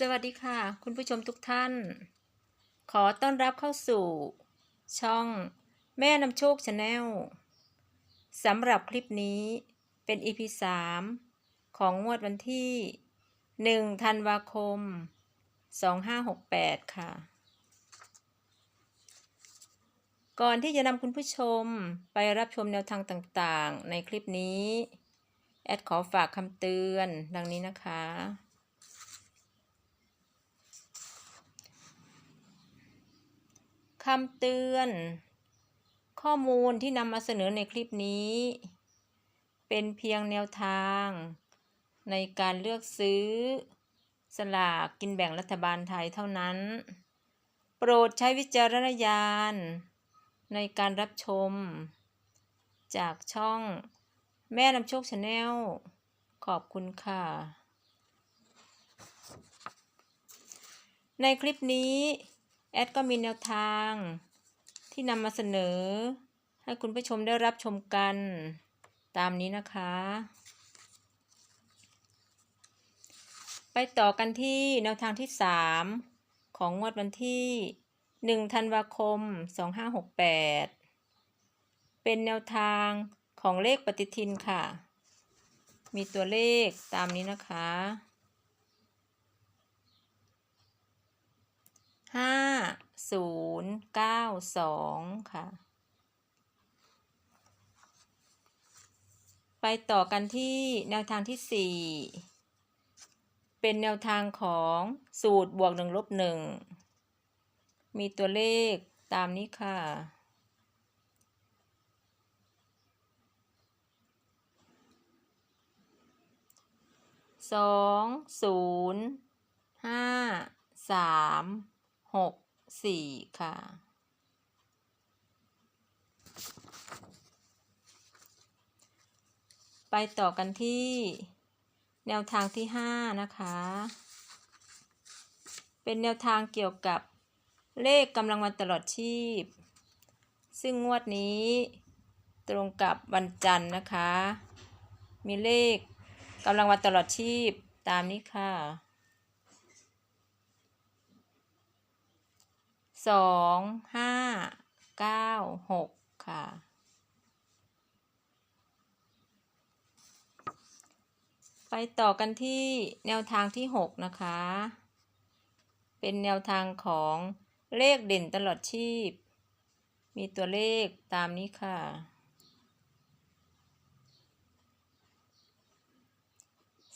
สวัสดีค่ะ คุณผู้ชมทุกท่าน ขอต้อนรับเข้าสู่ ช่องแม่นำโชคชาแนลสำหรับคลิปนี้เป็น EP 3ของงวดวันที่ 1 ธันวาคม 2568 ค่ะ ก่อนที่จะนำคุณผู้ชมไปรับชมแนวทางต่างๆ ในคลิปนี้ แอดขอฝากคำเตือนดังนี้นะคะ คำเตือน ข้อมูลที่นำมาเสนอในคลิปนี้ เป็นเพียงแนวทาง ในการเลือกซื้อ สลากกินแบ่งรัฐบาลไทยเท่านั้น โปรดใช้วิจารณญาณ ในการรับชม จากช่องแม่นำโชคชาแนลขอบคุณค่ะ ในคลิปนี้ แอดก็มีแนวทางที่นำมาเสนอ ให้คุณผู้ชมได้รับชมกันตามนี้นะคะ ไปต่อกันที่แนวทางที่ 3 ของงวดวันที่ 1 ธันวาคม 2568 เป็นแนวทางของเลขปฏิทินค่ะ มีตัวเลขตามนี้นะคะห้า ศูนย์เก้าสองค่ะ ไปต่อกันที่แนวทางที่สี่เป็นแนวทางของสูตรบวกหนึ่งลบหนึ่งมีตัวเลขตามนี้ค่ะ สองศูนย์ห้าสามหก สี่ค่ะ ไปต่อกันที่ แนวทางที่ห้านะคะ เป็นแนวทางเกี่ยวกับเลขกำลังวันตลอดชีพ ซึ่งงวดนี้ตรงกับวันจันทร์นะคะ มีเลขกำลังวันตลอดชีพตามนี้ค่ะ สองห้าเก้าหกค่ะ ไปต่อกันที่แนวทางที่หกนะคะ เป็นแนวทางของเลขเด่นตลอดชีพ มีตัวเลขตามนี้ค่ะ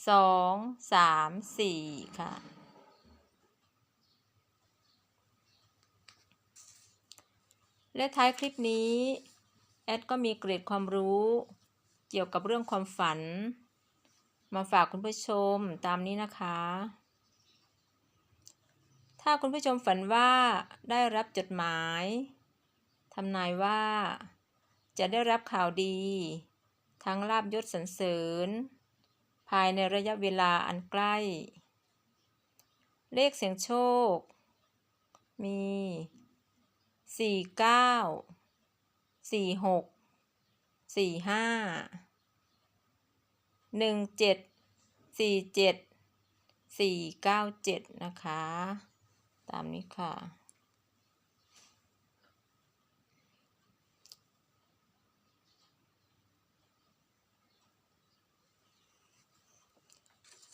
สองสามสี่ค่ะ และท้ายคลิปนี้ แอดก็มีเกร็ดความรู้ เกี่ยวกับเรื่องความฝัน มาฝากคุณผู้ชมตามนี้นะคะ ถ้าคุณผู้ชมฝันว่าได้รับจดหมายทำนายว่า จะได้รับข่าวดี ทั้งลาบยศสรรเสริญ ภายในระยะเวลาอันใกล้ เลขเสียงโชค มี สี่เก้าสี่หกสี่ห้าหนึ่งเจ็ดสี่เจ็ดสี่เก้าเจ็ดนะคะ ตามนี้ค่ะ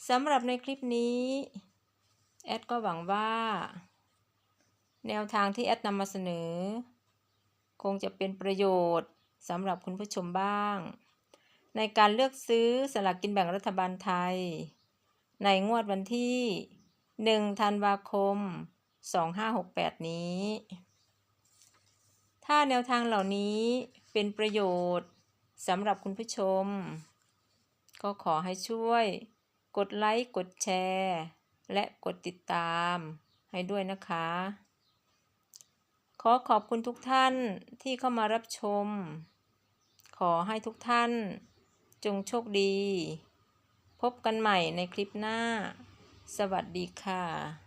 สำหรับในคลิปนี้ แอดก็หวังว่า แนวทางที่แอดนำมาเสนอ คงจะเป็นประโยชน์สำหรับคุณผู้ชมบ้าง ในการเลือกซื้อสลากกินแบ่งรัฐบาลไทย ในงวดวันที่ 1 ธันวาคม 2568 นี้ ถ้าแนวทางเหล่านี้เป็นประโยชน์สำหรับคุณผู้ชม ก็ขอให้ช่วย กดไลค์ กดแชร์ และกดติดตามให้ด้วยนะคะ อขอบคุณทุกท่านที่เข้ามารับชม ขอให้ทุกท่านจงโชคดี พบกันใหม่ในคลิปหน้า สวัสดีค่ะ